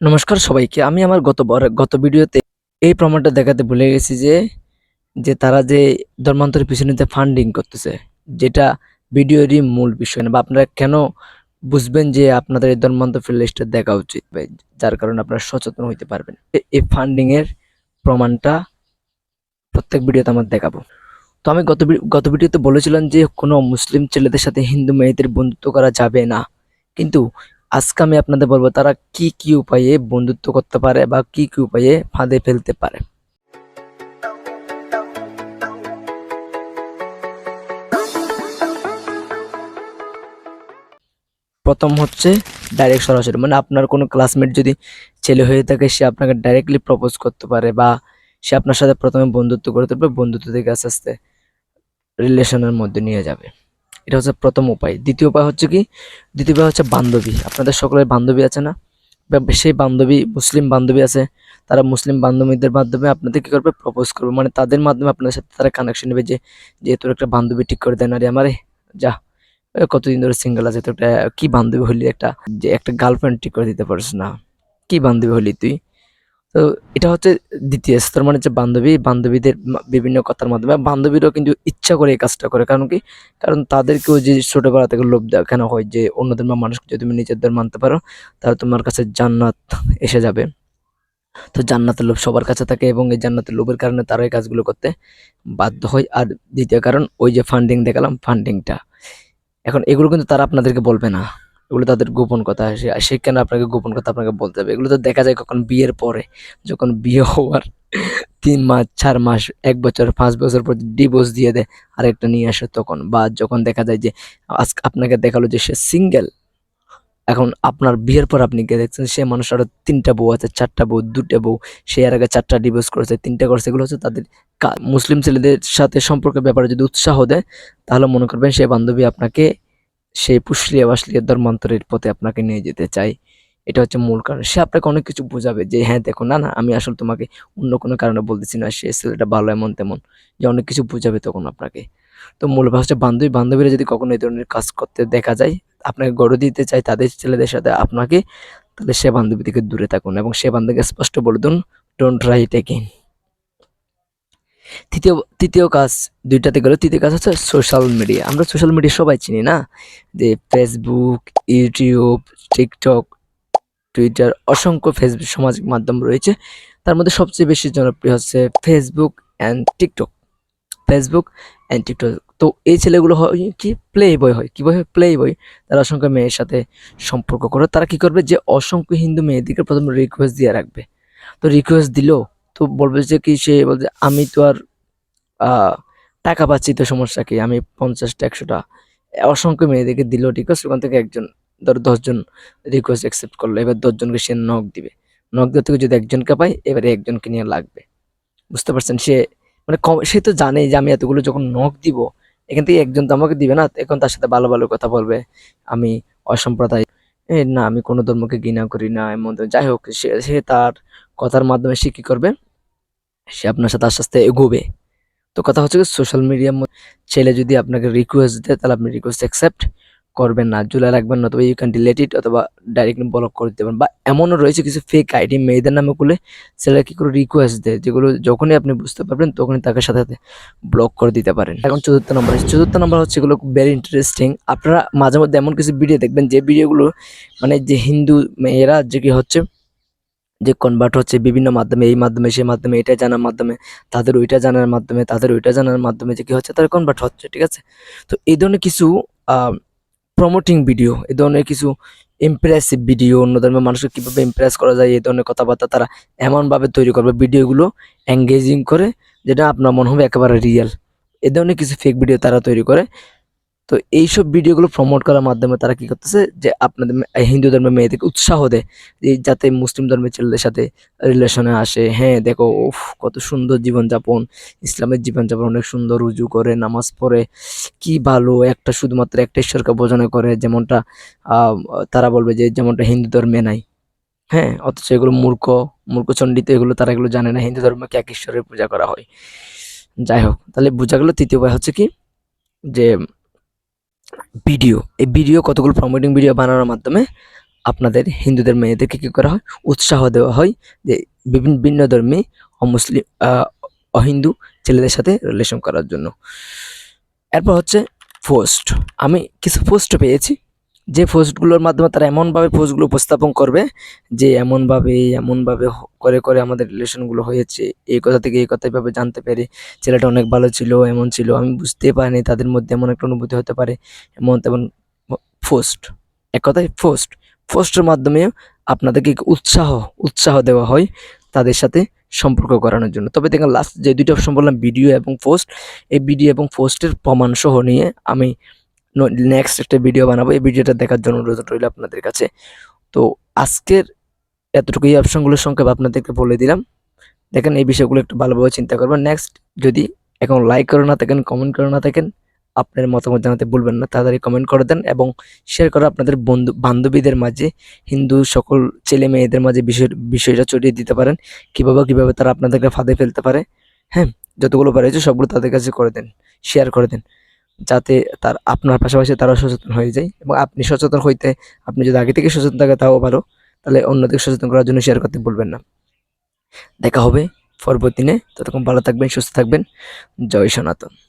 নমস্কার সবাইকে। আমি আমার গত গত ভিডিওতে এই প্রমাণটা দেখাতে ভুলে গেছি যে যে তারা যে ধর্মান্তরের পিছনে যে ফান্ডিং করতেছে, যেটা ভিডিওরই মূল বিষয় না, বা আপনারা কেন বুঝবেন যে আপনাদের এই ধর্মান্তর প্লেলিস্টটা দেখা উচিত যার কারণে আপনারা সচেতন হইতে পারবেন। এই ফান্ডিংয়ের প্রমাণটা প্রত্যেক ভিডিওতে আমার দেখাবো। তো আমি গত গত ভিডিওতে বলেছিলাম যে কোনো মুসলিম ছেলেদের সাথে হিন্দু মেয়েদের বন্ধুত্ব করা যাবে না। কিন্তু আজকে আমি আপনাদের বলব তারা কি কি উপায়ে বন্ধুত্ব করতে পারে বা কি কি উপায়ে ফাঁদে ফেলতে পারে। প্রথম হচ্ছে ডাইরেক্ট সরাসরি মানে আপনার কোনো ক্লাসমেট যদি ছেলে হয়ে থাকে, সে আপনাকে ডাইরেক্টলি প্রপোজ করতে পারে বা সে আপনার সাথে প্রথমে বন্ধুত্ব করতে পারবে বন্ধুত্ব থেকে আস্তে আস্তে রিলেশনের মধ্যে নিয়ে যাবে। এটা হচ্ছে প্রথম উপায়। দ্বিতীয় উপায় হচ্ছে কি? দ্বিতীয় উপায় হচ্ছে বান্ধবী। আপনাদের সকলের বান্ধবী আছে না? সেই বান্ধবী, মুসলিম বান্ধবী আছে, তারা মুসলিম বান্ধবীদের মাধ্যমে আপনাদের কী করবে? প্রপোজ করবে। মানে তাদের মাধ্যমে আপনাদের সাথে তারা কানেকশন নেবে যে যে তোর একটা বান্ধবী ঠিক করে দেন। আরে আমারে যা। কতদিন ধরে সিঙ্গেল আছে? তো একটা, কী বান্ধবী হলি একটা, যে একটা গার্লফ্রেন্ড ঠিক করে দিতে পারছিস না। কি বান্ধবী হলি তুই? তো এটা হচ্ছে দ্বিতীয় স্তর মানে হচ্ছে বান্ধবী, বান্ধবীদের বিভিন্ন কথার মাধ্যমে বান্ধবীরাও কিন্তু ইচ্ছা করে এই কাজটা করে। কারণ কি? কারণ তাদেরকেও যে ছোটোবেলা থেকে লোভ দেখানো হয়? যে অন্য ধর্মের মানুষকে যদি তুমি নিজের ধর্ম মানতে পারো, তাহলে তোমার কাছে জান্নাত এসে যাবে। তো জান্নাতের লোভ সবার কাছে থাকে এবং এই জান্নাতের লোভের কারণে তারা এই কাজগুলো করতে বাধ্য হয়। আর দ্বিতীয় কারণ, ওই যে ফান্ডিং দেখালাম ফান্ডিংটা এখন এগুলো কিন্তু তারা আপনাদেরকে বলবে না। এগুলো তাদের গোপন কথা সে সেখানে আপনাকে গোপন কথা আপনাকে বলতে হবে এগুলো তো দেখা যায় কখন বিয়ের পরে, যখন বিয়ে হওয়ার তিন মাস, চার মাস, এক বছর, পাঁচ বছর পর ডিভোর্স দিয়ে দেয়, আরেকটা নিয়ে আসে তখন। বা যখন দেখা যায় যে আজ আপনাকে দেখাল যে সে সিঙ্গেল এখন আপনার বিয়ের পর আপনি গিয়ে দেখছেন সে মানুষ আরও তিনটা বউ আছে, চারটা বউ, দুটা বউ। সে আর আগে চারটা ডিভোর্স করেছে, তিনটা করেছে, এগুলো হচ্ছে তাদের মুসলিম ছেলেদের সাথে সম্পর্কের ব্যাপারে যদি উৎসাহ দেয়, তাহলে মনে করবেন সে বান্ধবী আপনাকে সেই পুষলিয়া বাসলিয়া ধর্মান্তরের পথে আপনাকে নিয়ে যেতে চাই। এটা হচ্ছে মূল কারণ। সে আপনাকে অনেক কিছু বোঝাবে যে হ্যাঁ দেখো, না না, আমি আসলে তোমাকে অন্য কোনো কারণে বলতেছি না। সে ছেলেটা ভালো এমন তেমন। যে অনেক কিছু বোঝাবে তখন আপনাকে। তো মূল হচ্ছে বান্ধবী বান্ধবীরা যদি কখনো এই ধরনের কাজ করতে দেখা যায়, আপনাকে গড়ে দিতে চায়, তাদের ছেলেদের সাথে আপনাকে, তাহলে সে বান্ধবী থেকে দূরে থাকুন এবং সে বান্ধবীকে স্পষ্ট বলে দিন ডোন্ট রাইট এগেইন তৃতীয় তৃতীয় কাজ, দুইটাতে গেল তৃতীয় কাজ হচ্ছে সোশ্যাল মিডিয়া আমরা সোশ্যাল মিডিয়া সবাই চিনি, না? যে ফেসবুক ইউটিউব টিকটক টুইটার অসংখ্য ফেসবুক সামাজিক মাধ্যম রয়েছে। তার মধ্যে সবচেয়ে বেশি জনপ্রিয় হচ্ছে Facebook and TikTok Facebook and TikTok তো এই ছেলেগুলো হয় কি? প্লে বয় হয়। কী বয় হয়? প্লে বয় তারা অসংখ্য মেয়ের সাথে সম্পর্ক করে। তারা কি করবে? যে অসংখ্য হিন্দু মেয়েদেরকে প্রথমে রিকোয়েস্ট দিয়ে রাখবে। তো রিকোয়েস্ট দিল। তো বলবে যে কি সে বলছে, আমি তো আর টাকা পাচ্ছি তো সমস্যা কি আমি পঞ্চাশটা, একশোটা। অসংখ্য মেয়েদেরকে দিল রিকোয়েস্ট ওখান থেকে একজন, ধরো দশজন রিকোয়েস্ট অ্যাকসেপ্ট করল, এবার দশজনকে সে নক দিবে। নক দেওয়ার থেকে যদি একজনকে পাই এবারে একজনকে নিয়ে লাগবে। বুঝতে পারছেন? সে মানে কম, সে তো জানে যে আমি এতগুলো যখন নক দিব, এখান থেকে একজন তো আমাকে দিবে না এখন তার সাথে ভালো ভালো কথা বলবে। আমি অসম্প্রদায় না, আমি কোনো ধর্মকে ঘৃণা করি না, এমন যাই হোক সে তার কথার মাধ্যমে সে কি করবে? সে আপনার সাথে আস্তে আস্তে এগোবে। তো কথা হচ্ছে সোশ্যাল মিডিয়ার ছেলে যদি আপনাকে রিকোয়েস্ট দেয়, তাহলে আপনি রিকোয়েস্ট অ্যাকসেপ্ট করবেন না। জুলাই রাখবেন না, অথবা ইউ ক্যান ডিলেট ইট অথবা ডাইরেক্টলি ব্লক করে দিতে পারেন। বা এমনও রয়েছে কিছু ফেক আইডি মেয়েদের নামে খুলে ছেলেরা কী করে রিকোয়েস্ট দেয়, যেগুলো যখনই আপনি বুঝতে পারবেন, তখনই তাকে সাথে সাথে ব্লক করে দিতে পারেন। এখন চতুর্থ নম্বর চতুর্থ নম্বর হচ্ছে এগুলো ভেরি ইন্টারেস্টিং আপনারা মাঝে মধ্যে এমন কিছু ভিডিও দেখবেন, যে ভিডিওগুলো মানে যে হিন্দু মেয়েরা, যে কি হচ্ছে যে কনভার্ট হচ্ছে বিভিন্ন মাধ্যমে, এই মাধ্যমে, সেই মাধ্যমে, এটা জানার মাধ্যমে, তাদের ওইটা জানার মাধ্যমে, তাদের ওইটা জানার মাধ্যমে যে কি হচ্ছে, তারা কনভার্ট হচ্ছে, ঠিক আছে? তো এই ধরনের কিছু প্রমোটিং ভিডিও এই ধরনের কিছু ইমপ্রেসিভ ভিডিও অন্য ধর্মের মানুষকে কীভাবে ইমপ্রেস করা যায়, এই ধরনের কথাবার্তা তারা এমনভাবে তৈরি করবে ভিডিওগুলো এঙ্গেজিং করে, যেটা আপনার মনে হবে একেবারে রিয়েল এই ধরনের কিছু ফেক ভিডিও তারা তৈরি করে। তো এইসব ভিডিওগুলো প্রমোট করার মাধ্যমে তারা কি করতেছে যে আপনাদের হিন্দু ধর্মের মেয়েদেরকে উৎসাহ দেয় যাতে মুসলিম ধর্মের ছেলেদের সাথে রিলেশনে আসে। হ্যাঁ দেখো, উফ, কত সুন্দর জীবনযাপন। ইসলামের জীবনযাপন অনেক সুন্দর উজু করে, নামাজ পড়ে। কি ভালো, একটা শুধুমাত্র একটা ঈশ্বরকে বোঝানো করে, যেমনটা তারা বলবে যে যেমনটা হিন্দু ধর্মে নাই। হ্যাঁ অথচ এগুলো মূর্খ, মূর্খচণ্ডিত, এগুলো তারা এগুলো জানে না। হিন্দু ধর্মকে এক ঈশ্বরের পূজা করা হয়? যাই হোক, তাহলে বোঝা গেল, তৃতীয় উপায় হচ্ছে কি? যে ভিডিও। এই ভিডিও কতগুলো প্রমোটিং ভিডিও বানানোর মাধ্যমে আপনাদের হিন্দুদের মেয়েদেরকে কী করা হয়? উৎসাহ দেওয়া হয় যে বিভিন্ন, ভিন্ন ধর্মী অমুসলিম অহিন্দু ছেলেদের সাথে রিলেশন করার জন্য। এরপর হচ্ছে পোস্ট আমি কিছু পোস্ট পেয়েছি। যে পোস্টগুলোর মাধ্যমে তারা এমনভাবে পোস্টগুলো উপস্থাপন করবে যে এমনভাবে এমনভাবে করে করে আমাদের রিলেশনগুলো হয়েছে। এই কথা থেকে এই কথা এভাবে জানতে পেরে ছেলেটা অনেক ভালো ছিল, এমন ছিল। আমি বুঝতে পারিনি তাদের মধ্যে এমন একটা অনুভূতি হতে পারে, এমন তেমন পোস্ট। এক কথায় পোস্ট। পোস্টের মাধ্যমে আপনাদেরকে উৎসাহ উৎসাহ দেওয়া হয় তাদের সাথে সম্পর্ক করানোর জন্য। তবে দেখেন লাস্ট যে দুইটা অপশন বললাম ভিডিও এবং পোস্ট এই ভিডিও এবং পোস্টের প্রমাণ সহ নিয়ে আমি নেক্সট একটা ভিডিও বানাবো। এই ভিডিওটা দেখার জন্য অনুরোধ রইল আপনাদের কাছে। তো আজকের এতটুকু এই অপশনগুলোর সংক্ষেপ আপনাদেরকে বলে দিলাম। দেখেন এই বিষয়গুলো একটু ভালোভাবে চিন্তা করবেন। নেক্সট যদি এখন লাইক করে না থাকেন কমেন্ট করে না থাকেন, আপনার মতামত জানাতে ভুলবেন না। তাড়াতাড়ি কমেন্ট করে দেন এবং শেয়ার করে আপনাদের বন্ধু, বান্ধবীদের মাঝে, হিন্দু সকল ছেলে মেয়েদের মাঝে বিষয়, বিষয়টা ছড়িয়ে দিতে পারেন। কীভাবে কীভাবে তারা আপনাদেরকে ফাঁদে ফেলতে পারে। হ্যাঁ যতগুলো পারেছে সবগুলো তাদের কাছে করে দেন শেয়ার করে দেন। যাতে তার আপনার পাশাপাশি তারা সচেতন হয়ে যায় এবং আপনি সচেতন হইতে আপনি যদি আগে থেকে সচেতন থাকে তাও ভালো, তাহলে অন্যদের সচেতন করার জন্য শেয়ার করতে বলবেন না। দেখা হবে পরবর্তী দিনে, ততক্ষণ ভালো থাকবেন, সুস্থ থাকবেন। জয় সনাতন।